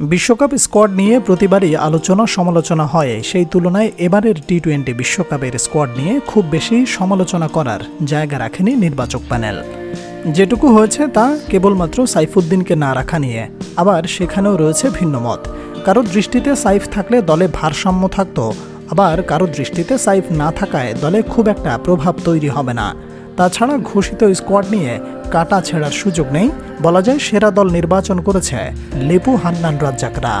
বিশ্বকাপ স্কোয়াড নিয়ে প্রতিবারই আলোচনা সমালোচনা হয়। সেই তুলনায় এবারের টি টোয়েন্টি বিশ্বকাপের স্কোয়াড নিয়ে খুব বেশি সমালোচনা করার জায়গা রাখেনি নির্বাচক প্যানেল। যেটুকু হয়েছে তা কেবলমাত্র সাইফুদ্দিনকে না রাখা নিয়ে। আবার সেখানেও রয়েছে ভিন্ন মত। কারও দৃষ্টিতে সাইফ থাকলে দলে ভারসাম্য থাকতো, আবার কারও দৃষ্টিতে সাইফ না থাকায় দলে খুব একটা প্রভাব তৈরি হবে না। তাছাড়া ঘোষিত স্কোয়াড নিয়ে কাটা ছেঁড়ার সুযোগ নেই, বলা যায় সেরা দল নির্বাচন করেছে লেপু হান্নান রাজ্জাকরা।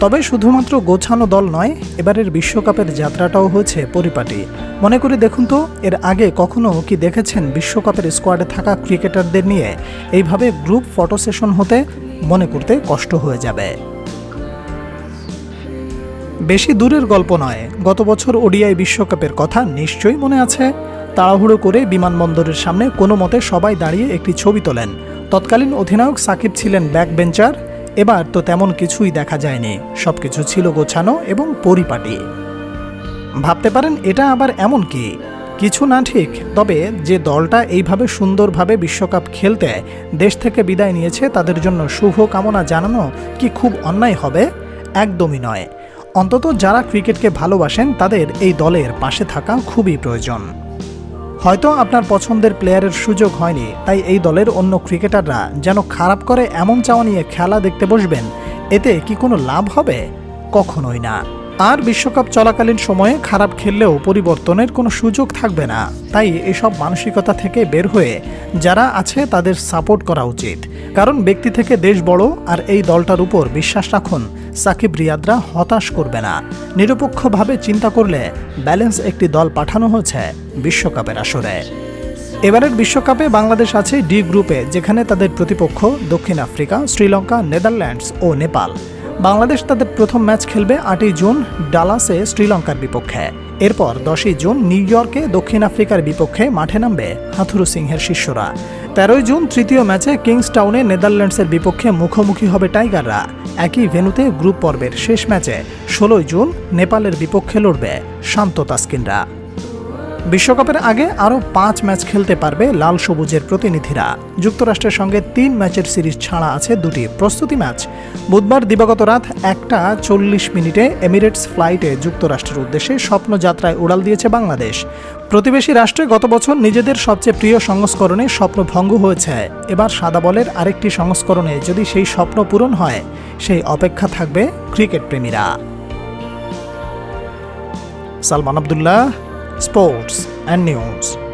তবে শুধুমাত্র গোছানো দল নয়, এবারের বিশ্বকাপের যাত্রাটাও হয়েছে পরিপাটি। মনে করে দেখুন তো, এর আগে কখনো কি দেখেছেন বিশ্বকাপের স্কোয়াডে থাকা ক্রিকেটারদের নিয়ে? এইভাবে গ্রুপ ফটো সেশন হতে মনে করতে কষ্ট হয়ে যাবে। বেশি দূরের গল্প নয়। গত বছর ওডিআই বিশ্বকাপের কথা নিশ্চয়ই মনে আছে? তাড়াহুড়ো করে বিমানবন্দরের সামনে কোনো মতে সবাই দাঁড়িয়ে একটি ছবি তোলেন। তৎকালীন অধিনায়ক সাকিব ছিলেন ব্যাক বেঞ্চার এবার তো তেমন কিছুই দেখা যায়নি। সব কিছু ছিল গোছানো এবং পরিপাটি। ভাবতে পারেন, এটা আবার এমন কি? কিছু না ঠিক, তবে যে দলটা এইভাবে সুন্দরভাবে বিশ্বকাপ খেলতে দেশ থেকে বিদায় নিয়েছে তাদের জন্য শুভ কামনা জানানো কি খুব অন্যায় হবে? একদমই নয়। অন্তত যারা ক্রিকেটকে ভালোবাসেন, তাদের এই দলের পাশে থাকা খুবই প্রয়োজন। হয়তো আপনার পছন্দের প্লেয়ারের সুযোগ হয়নি, তাই এই দলের অন্য ক্রিকেটাররা যেন খারাপ করে এমন চাওয়া নিয়ে খেলা দেখতে বসবেন, এতে কি কোনো লাভ হবে? কখনোই না। আর বিশ্বকাপ চলাকালীন সময়ে খারাপ খেললেও পরিবর্তনের কোনো সুযোগ থাকবে না। তাই এসব মানসিকতা থেকে বের হয়ে যারা আছে তাদের সাপোর্ট করা উচিত। কারণ ব্যক্তি থেকে দেশ বড়, আর এই দলটার উপর বিশ্বাস রাখুন সাকিব রিয়াদরা হতাশ করবে না। নিরপেক্ষভাবে চিন্তা করলে ব্যালেন্স একটি দল পাঠানো হয়েছে বিশ্বকাপের আসরে। এবারের বিশ্বকাপে বাংলাদেশ আছে ডি গ্রুপে, যেখানে তাদের প্রতিপক্ষ দক্ষিণ আফ্রিকা, শ্রীলঙ্কা, নেদারল্যান্ডস ও নেপাল। বাংলাদেশ তাদের প্রথম ম্যাচ খেলবে আটই জুন ডালাসে শ্রীলঙ্কার বিপক্ষে। এরপর দশই জুন নিউ ইয়র্কে দক্ষিণ আফ্রিকার বিপক্ষে মাঠে নামবে হাথুরু সিংহের শিষ্যরা। তেরোই জুন তৃতীয় ম্যাচে কিংসটাউনে নেদারল্যান্ডসের বিপক্ষে মুখোমুখি হবে টাইগাররা। একই ভেন্যুতে গ্রুপ পর্বের শেষ ম্যাচে ষোলোই জুন নেপালের বিপক্ষে লড়বে শান্ত তাস্কিনরা। বিশ্বকাপের আগে আরও পাঁচ ম্যাচ খেলতে পারবে লাল সবুজের প্রতিনিধিরা। যুক্তরাষ্ট্রের সঙ্গে তিন ম্যাচের সিরিজ ছাড়া আছে দুটি প্রস্তুতি ম্যাচ। বুধবার দিবাগত রাত একটা চল্লিশ মিনিটে এমিরেটস ফ্লাইটে যুক্তরাষ্ট্রের উদ্দেশ্যে স্বপ্নযাত্রায় উড়াল দিয়েছে বাংলাদেশ। প্রতিবেশী রাষ্ট্রে গত বছর নিজেদের সবচেয়ে প্রিয় সংস্করণে স্বপ্ন ভঙ্গ হয়েছে। এবার সাদা বলের আরেকটি সংস্করণে যদি সেই স্বপ্ন পূরণ হয় সেই অপেক্ষা থাকবে cricket প্রেমীরা Salman Abdullah sports and news.